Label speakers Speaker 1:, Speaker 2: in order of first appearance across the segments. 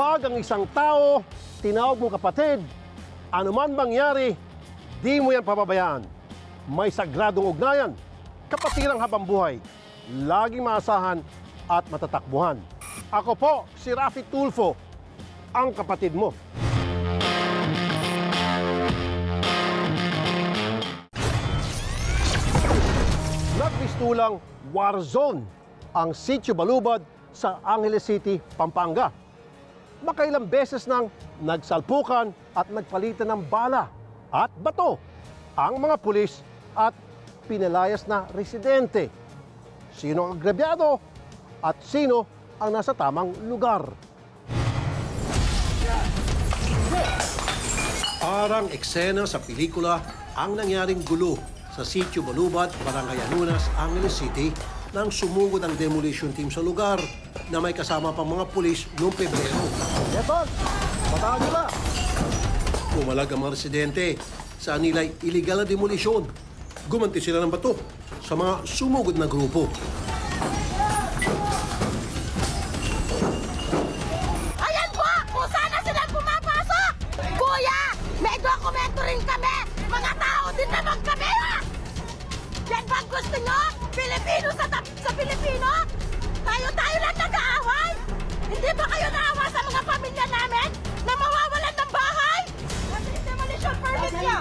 Speaker 1: Kapag ang isang tao, tinawag mo kapatid, anuman mangyari, di mo yan pababayaan. May sagradong ugnayan, kapatirang habang buhay, laging maasahan at matatakbuhan. Ako po, si Rafi Tulfo, ang kapatid mo. Nagpistulang war zone ang Sitio Balubad sa Angeles City, Pampanga. Makailang beses nang nagsalpukan at nagpalitan ng bala at bato ang mga pulis at pinalayas na residente. Sino ang agrabyado at sino ang nasa tamang lugar? Parang eksena sa pelikula ang nangyaring gulo sa Sitio Balubad, Barangay Anunas, Angeles City nang sumugod ang demolition team sa lugar na may kasama pang mga pulis noong Pebrero. Eton, bataan nyo na! Pumalag ang mga residente sa nila'y illegal na demolisyon. Gumanti sila ng bato sa mga sumugod na grupo.
Speaker 2: Ayan po! Kung sana sila pumapasok! Kuya! May dokumento rin kami! Mga tao din naman kami! Yan ba ang gusto nyo? Pilipino sa, sa Pilipino? Tayo-tayo lang nag-aaway? Hindi ba kayo naawa sa mga pamilya namin na mawawalan ng bahay? Kasi demolition permit nyo!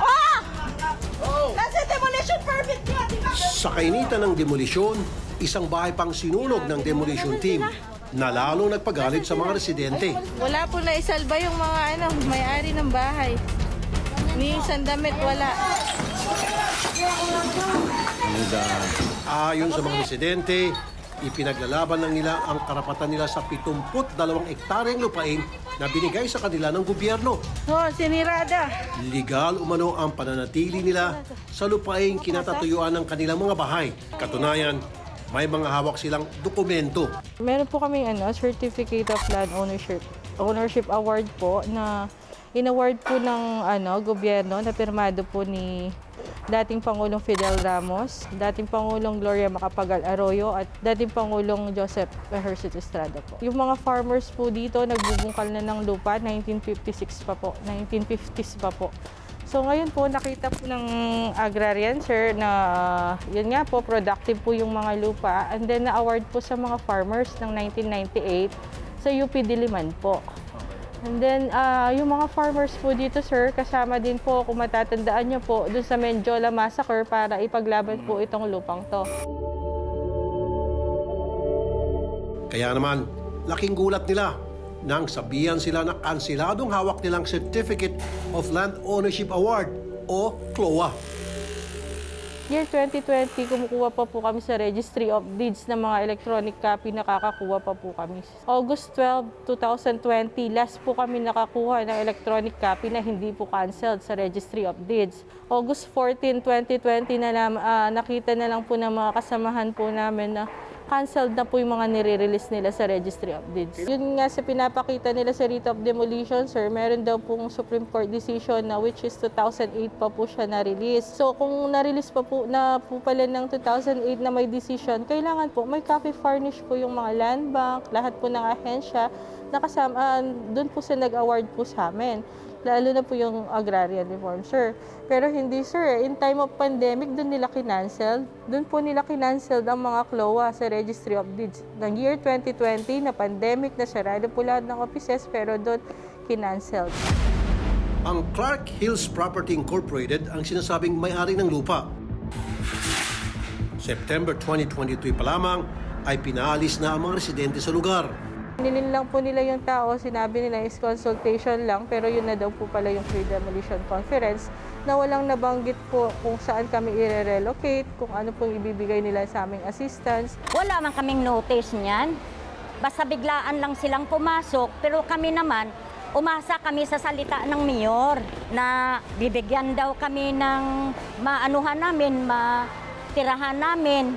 Speaker 2: Oh! Kasi demolition permit di ba?
Speaker 1: Sa kainitan ng demolisyon, isang bahay pang sinunog ng demolition team na lalong nagpagalit sa mga residente.
Speaker 3: Wala po na isalba yung mga ano, may-ari ng bahay. Minsan damit wala.
Speaker 1: Ayon sa mga residente, ipinaglalaban lang nila ang karapatan nila sa 72 ektaryang lupain na binigay sa kanila ng gobyerno.
Speaker 3: Oh, sinirada.
Speaker 1: Legal umano ang pananatili nila sa lupain kinatatuyuan ng kanilang mga bahay. Katunayan, may mga hawak silang dokumento.
Speaker 3: Meron po kaming ano, Certificate of Land Ownership ownership award po na inaward po ng ano gobyerno na pirmado po ni dating Pangulong Fidel Ramos, dating Pangulong Gloria Macapagal Arroyo at dating Pangulong Joseph Ejercito Estrada po. Yung mga farmers po dito nagbubungkal na ng lupa 1956 pa po, 1950s pa po. So ngayon po nakita po ng agrarian sir na ah, yun nga po productive po yung mga lupa and then na-award po sa mga farmers ng 1998 sa UP Diliman po. And then ah, yung mga farmers po dito sir kasama din po kung matatandaan nyo po dun sa Menjola Massacre para ipaglaban po itong lupang to.
Speaker 1: Kaya naman, laking gulat nila nang sabihan sila na kansiladong hawak nilang Certificate of Land Ownership Award o CLOA.
Speaker 3: Year 2020, kumukuha pa po kami sa Registry of Deeds ng mga electronic copy, nakakakuha pa po kami. August 12, 2020, last po kami nakakuha ng electronic copy na hindi po cancelled sa Registry of Deeds. August 14, 2020, na lam- ah, nakita na lang po ng mga kasamahan po namin na cancelled na po yung mga nire-release nila sa Registry of Deeds. Yun nga sa pinapakita nila sa writ of demolition, sir, meron daw pong Supreme Court decision na which is 2008 pa po siya na-release. So kung na-release pa po na po pala ng 2008 na may decision, kailangan po may copy furnish po yung mga land bank, lahat po ng ahensya nakasama doon po sa nag-award po sa amin. Lalo na po yung agrarian reform, sir. Pero hindi, sir. In time of pandemic, doon nila kinancel. Doon po nila kinancel ang mga CLOA sa Registry of Deeds. Ng year 2020 na pandemic na sarado po lahat ng offices, pero doon kinancel.
Speaker 1: Ang Clark Hills Property Incorporated ang sinasabing may-ari ng lupa. September 2023 pa lamang ay pinaalis na ang mga residente sa lugar.
Speaker 3: Nilin lang po nila yung tao, sinabi nila is consultation lang, pero yun na daw po pala yung pre-demolition conference na walang nabanggit po kung saan kami i-relocate, kung ano pong ibibigay nila sa aming assistance.
Speaker 4: Wala man kaming notice niyan. Basta biglaan lang silang pumasok, pero kami naman, umasa kami sa salita ng mayor na bibigyan daw kami ng maanuhan namin, matirahan namin,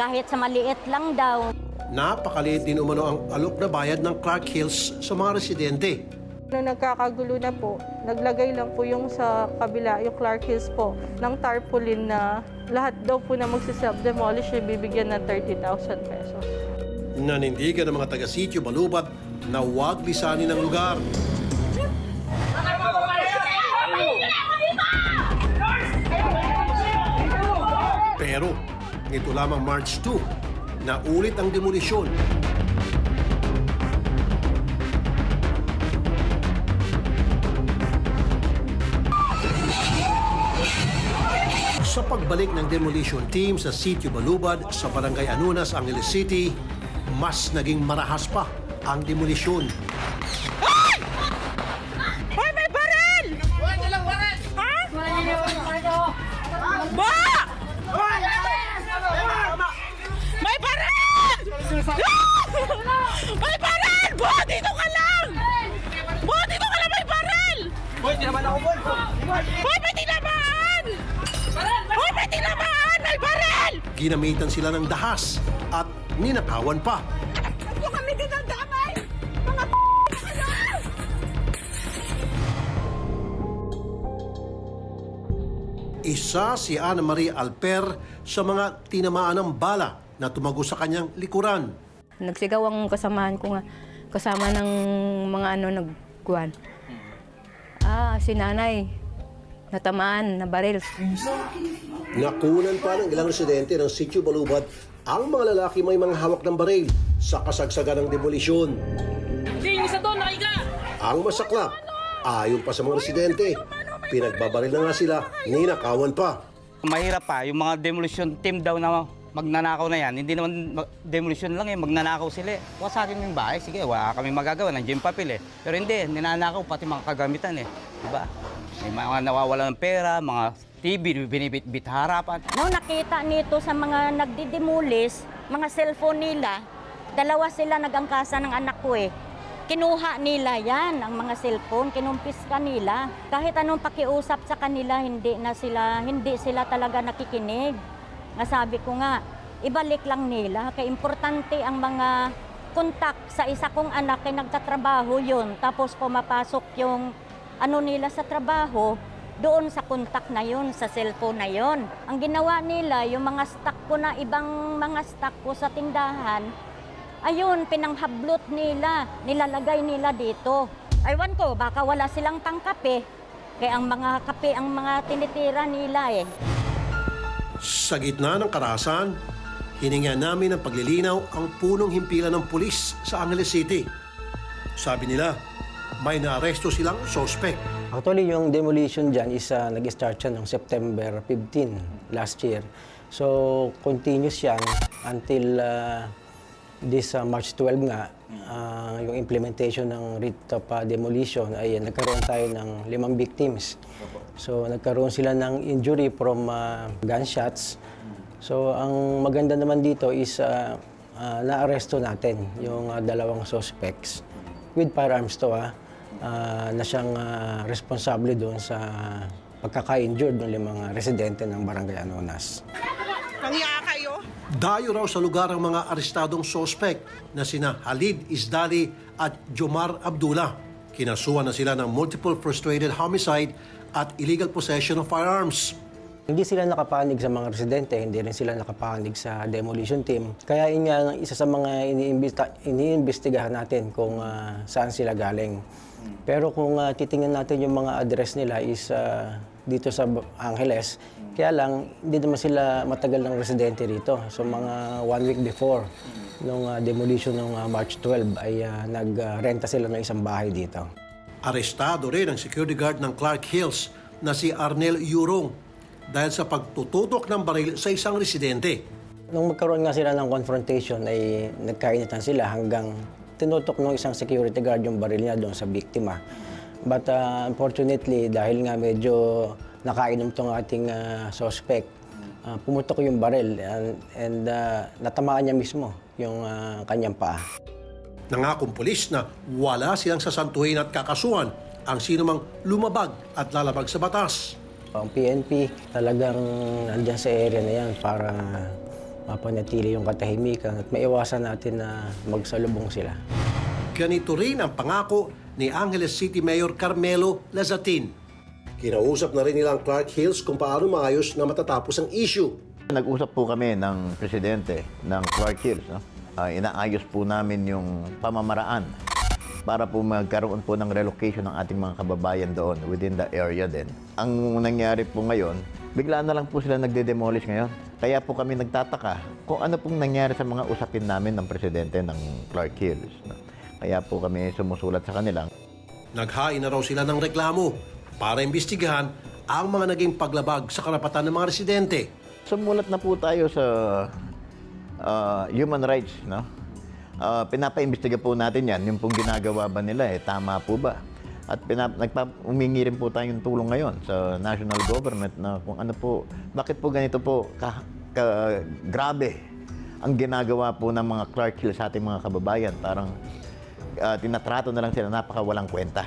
Speaker 4: kahit sa maliit lang daw.
Speaker 1: Napakaliit din umano ang alok na bayad ng Clark Hills sa mga residente.
Speaker 3: Nung nagkakagulo na po, naglagay lang po yung sa kabila, yung Clark Hills po, ng tarpaulin na lahat daw po na magsiself-demolish, bibigyan ng 30,000 pesos.
Speaker 1: Nanindigan ng mga taga-sityo Balubat na huwag lisanin ang lugar. Pero nito lamang March 2, naulit ang demolisyon. Sa pagbalik ng demolition team sa Sitio Balubad sa Barangay Anunas, Angeles City, mas naging marahas pa ang demolisyon. Ginamitan sila ng dahas at ninakawan pa.
Speaker 2: Huwag kami dinadamay! Mga!
Speaker 1: Isa si Ana Marie Alper sa mga tinamaan ng bala na tumago sa kanyang likuran.
Speaker 5: Nagsigaw ang kasamahan ko nga, kasama ng mga ano nagkuhan. Ah, si nanay, natamaan, nabaril.
Speaker 1: Nakunan pa ng ilang residente ng Sitio Balubad ang mga lalaki may mga hawak ng baril sa kasagsagan ng demolisyon. Ang masaklap, ayon pa sa mga residente, pinagbabaril na nga sila, ninakawan pa.
Speaker 6: Mahirap pa, yung mga demolition team daw na magnanakaw na yan, hindi naman ma- demolition lang eh, magnanakaw sila eh. Huwag sa akin yung bahay, sige, wala kami magagawa, nandiyan yung papel eh. Pero hindi, ninanakaw pati mga kagamitan eh. Diba? May mga nawawala ng pera, mga TV, binibit-bit harapan.
Speaker 4: Nung nakita nito sa mga nagdidemolis, mga cellphone nila, dalawa sila nagangkasa ng anak ko eh. Kinuha nila yan, ang mga cellphone, kinumpis kanila. Kahit anong pakiusap sa kanila, hindi na sila, hindi sila talaga nakikinig. Nga sabi ko nga, ibalik lang nila. Kaya importante ang mga kontak sa isa kong anak ay nagtatrabaho yun. Tapos pumapasok yung ano nila sa trabaho, doon sa kontak na yun, sa cellphone na yun. Ang ginawa nila, yung mga stock ko na ibang mga stock ko sa tindahan, ayun, pinanghablot nila, nilalagay nila dito. Aywan ko, baka wala silang pangkape. Kaya ang mga kape, ang mga tinitira nila eh.
Speaker 1: Sa gitna ng karahasan, hininga namin ng paglilinaw ang punong himpilan ng pulis sa Angeles City. Sabi nila, may naaresto silang sospek.
Speaker 7: Actually, yung demolition dyan is uh, nag-start siya noong September 15 last year. So, continuous yan until uh, this uh, March 12 nga, uh, yung implementation ng writ of uh, demolition ay nagkaroon tayo ng limang victims. So, nagkaroon sila ng injury from uh, gunshots. So, ang maganda naman dito is uh, uh, naaresto natin yung uh, dalawang suspects with firearms to ah ah, na siyang ah, responsable doon sa pagkaka-injured ng limang ah, residente ng Barangay Anonas.
Speaker 1: Dayo raw sa lugar ang mga arestadong sospek na sina Halid Isdali at Jomar Abdullah. Kinasuhan na sila ng multiple frustrated homicide at illegal possession of firearms.
Speaker 7: Hindi sila nakapanig sa mga residente, hindi rin sila nakapanig sa demolition team. Kaya yun nga isa sa mga iniimbestigahan natin kung ah, saan sila galing. Pero kung ah, titingnan natin yung mga address nila is ah, dito sa Angeles, kaya lang hindi naman sila matagal ng residente rito. So mga one week before nung ah, demolition ng ah, March 12 ay ah, nagrenta sila ng isang bahay dito.
Speaker 1: Arestado rin ang security guard ng Clark Hills na si Arnel Yurong dahil sa pagtututok ng baril sa isang residente.
Speaker 7: Nung magkaroon nga sila ng confrontation ay nagkainitan sila hanggang tinutok ng isang security guard yung baril niya doon sa biktima. But uh, unfortunately, dahil nga medyo nakainom tong ating uh, suspect, uh, pumutok yung baril and, and uh, natamaan niya mismo yung uh, kanyang paa.
Speaker 1: Nangakong pulis na wala silang sasantuhin at kakasuhan ang sinumang lumabag at lalabag sa batas.
Speaker 7: Ang PNP talagang nandyan sa area na yan para mapanatili yung katahimikan at maiwasan natin na magsalubong sila.
Speaker 1: Ganito rin ang pangako ni Angeles City Mayor Carmelo Lazatin. Kinausap na rin nilang Clark Hills kung paano maayos na matatapos ang issue.
Speaker 8: Nag-usap po kami ng presidente ng Clark Hills. No? Ah, inaayos po namin yung pamamaraan para po magkaroon po ng relocation ng ating mga kababayan doon within the area din. Ang nangyari po ngayon, bigla na lang po sila nagde-demolish ngayon. Kaya po kami nagtataka kung ano pong nangyari sa mga usapin namin ng presidente ng Clark Hills. Kaya po kami sumusulat sa kanila.
Speaker 1: Naghain na raw sila ng reklamo para imbestigahan ang mga naging paglabag sa karapatan ng mga residente.
Speaker 8: Sumulat na po tayo sa ah, human rights, no? Ah, pinapaimbestiga po natin yan, yung pong ginagawa ba nila, eh, tama po ba? At pinap, nagpa, umingi rin po tayong tulong ngayon sa national government na kung ano po, bakit po ganito po ka, ka- grabe ang ginagawa po ng mga Clark Hill sa ating mga kababayan. Parang ah, tinatrato na lang sila napakawalang kwenta.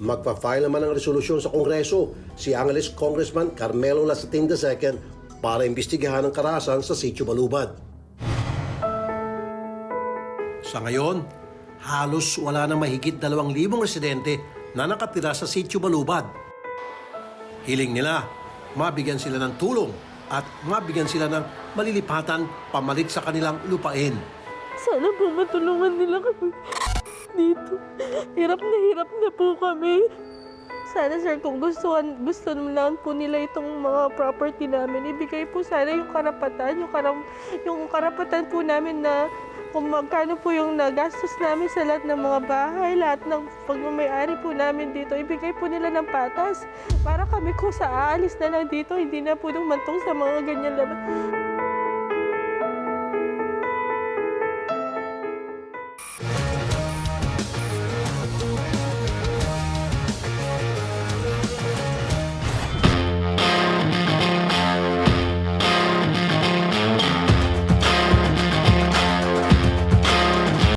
Speaker 1: Magpa-file naman ng resolusyon sa Kongreso si Angeles Congressman Carmelo Lasating II para imbestigahan ang karahasan sa Sitio Balubad. Sa ngayon, halos wala na mahigit 2,000 residente na nakatira sa Sitio Balubad. Hiling nila, mabigyan sila ng tulong at mabigyan sila ng malilipatan pamalit sa kanilang lupain.
Speaker 3: Sana po matulungan nila kami dito. Hirap na hirap na po kami. Sana sir, kung gusto, gusto naman po nila itong mga property namin, ibigay po sana yung karapatan, yung, karam, yung karapatan po namin na kung magkano po yung nagastos namin sa lahat ng mga bahay, lahat ng pagmamayari po namin dito, ibigay po nila ng patas para kami kung sa aalis na lang dito, hindi na po dumantong sa mga ganyan laban.